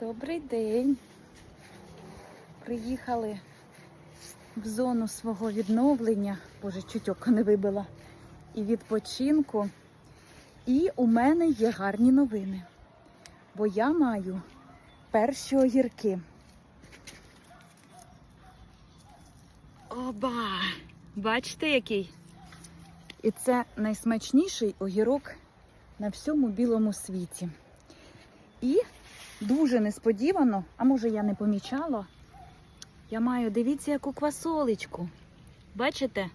Добрий день. Приїхали в зону свого відновлення. Боже, чуть око не вибила. І відпочинку. І у мене є гарні новини. Бо я маю перші огірки. Оба! Бачите, який? І це найсмачніший огірок на всьому білому світі. І дуже несподівано, а може я не помічала, я маю, дивіться, яку квасолечку. Бачите?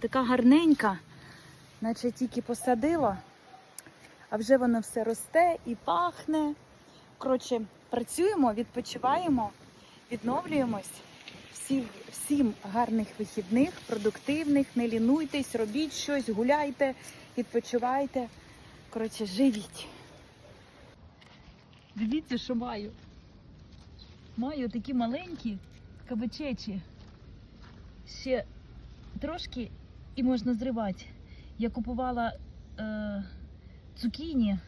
Така гарненька, наче тільки посадила, а вже воно все росте і пахне. Коротше, працюємо, відпочиваємо, відновлюємось. Всі, всім гарних вихідних, продуктивних, не лінуйтесь, робіть щось, гуляйте, відпочивайте. Коротше, живіть. Дивіться, що маю. Маю такі маленькі кабачечі. Ще трошки і можна зривати. Я купувала е, цукіні.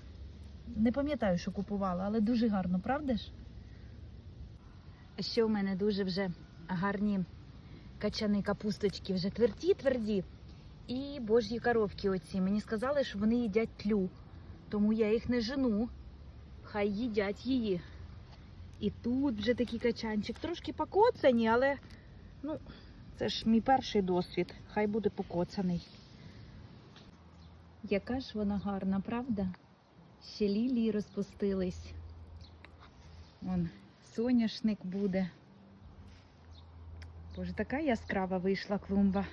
Не пам'ятаю, що купувала, але дуже гарно, правда ж? Ще у мене дуже вже гарні качани капусточки, вже тверді-тверді. І божі коровки оці. Мені сказали, що вони їдять тлю, тому я їх не жену. Хай їдять її. І тут вже такий качанчик. Трошки покоцані, але ну, це ж мій перший досвід. Хай буде покоцаний. Яка ж вона гарна, правда? Ще лілії розпустились. Вон, соняшник буде. Боже, така яскрава вийшла клумба.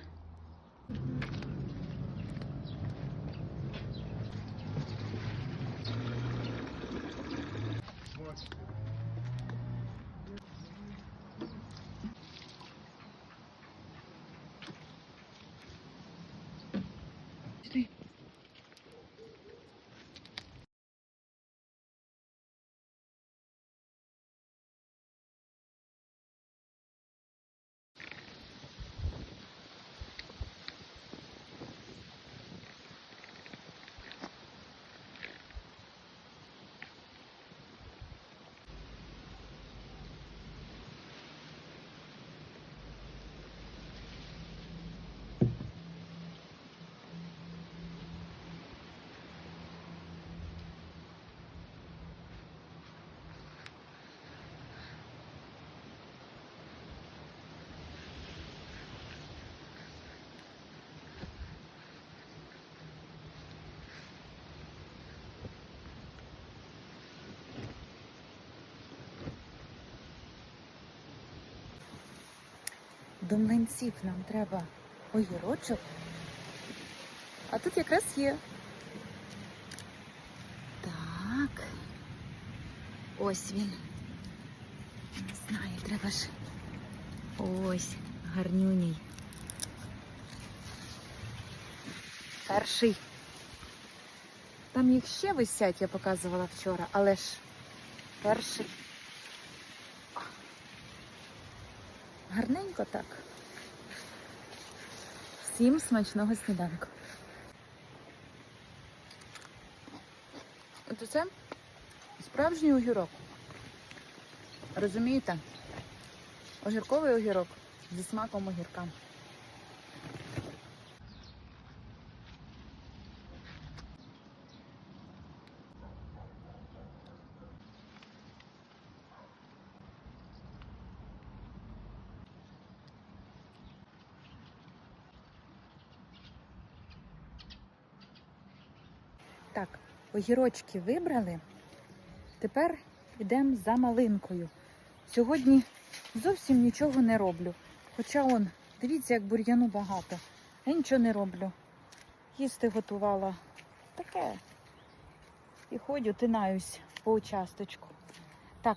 До млинців нам треба огірочок. А тут якраз є. Так. Ось він. Не знаю, треба ж. Ось, гарнюній. Перший. Там їх ще висять, я показувала вчора, але ж перший. Гарненько так. Всім смачного сніданку. От це справжній огірок. Розумієте? Огірковий огірок зі смаком огірка. Так, огірочки вибрали. Тепер йдемо за малинкою. Сьогодні зовсім нічого не роблю. Хоча он, дивіться, як бур'яну багато. Я нічого не роблю. Їсти готувала. Таке. І ходю, тинаюсь по участочку. Так,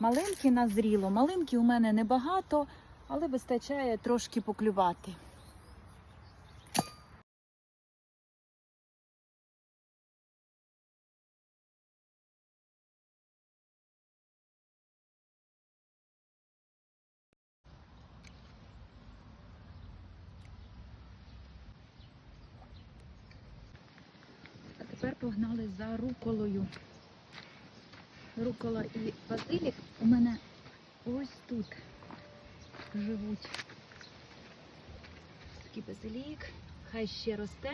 малинки назріло. Малинки у мене небагато, але вистачає трошки поклювати. Погнали за руколою. рукола і базилік у мене ось тут живуть. Такий базилік, хай ще росте.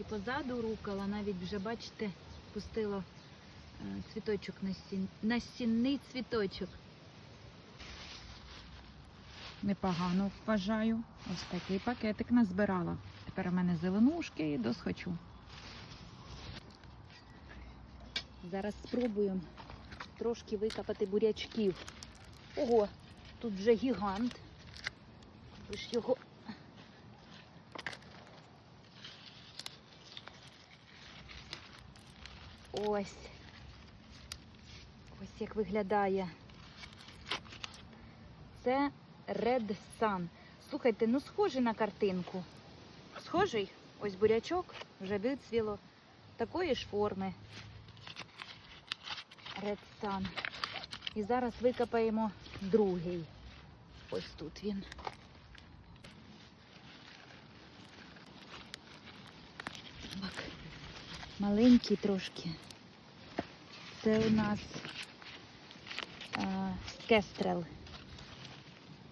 І позаду рукола навіть вже, бачите, пустило е, цвіточок насін... насінний цвіточок. Непогано вважаю. Ось такий пакетик назбирала. Тепер у мене зеленушки і досхочу. Зараз спробуємо трошки викопати бурячків. Ого, тут вже гігант. Ви ж його. Ось. Ось як виглядає. Це Red Sun. Слухайте, ну схожий на картинку. Схожий? Ось бурячок вже вицвіло. Такої ж форми. Sun. І зараз викопаємо другий. Ось тут він. Так. Маленький трошки. Це у нас а, кестрел.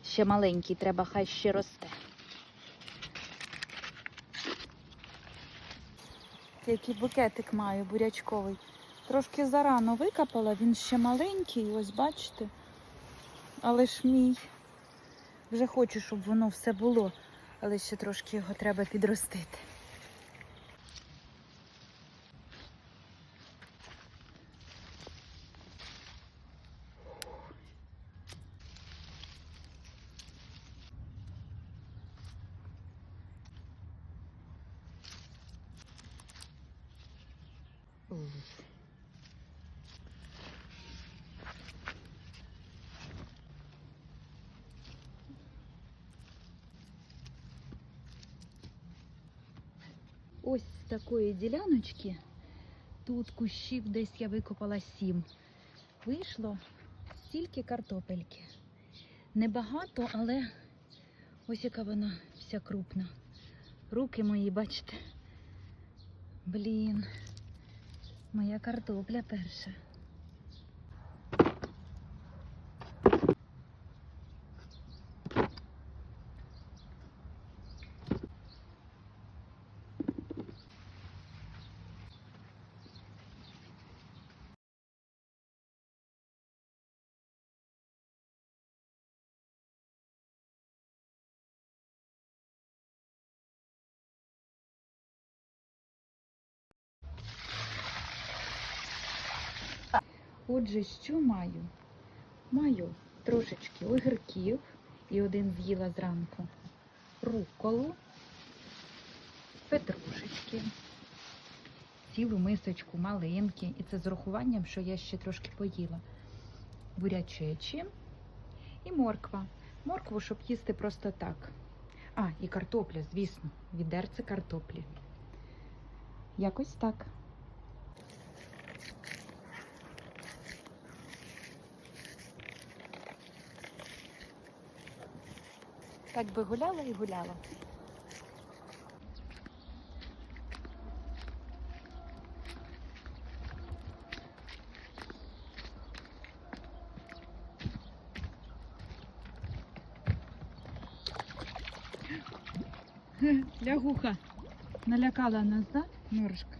Ще маленький, треба хай ще росте. Який букетик маю бурячковий. Трошки зарано викопала, він ще маленький, ось бачите. Але ж мій. Вже хочу, щоб воно все було, але ще трошки його треба підростити. Ось з такої діляночки. Тут кущів десь я викопала сім. Вийшло стільки картопельки. Небагато, але ось яка вона вся крупна. Руки мої, бачите. Блін, моя картопля перша. Отже, що маю? Маю трошечки огірків і один з'їла зранку, руколу, петрушечки, цілу мисочку малинки. І це з урахуванням, що я ще трошки поїла. Бурячечі і морква. Моркву, щоб їсти просто так. А, і картопля, звісно, відерце картоплі. Якось так. Так би гуляла і гуляла. Лягуха налякала нас, да, Норушка?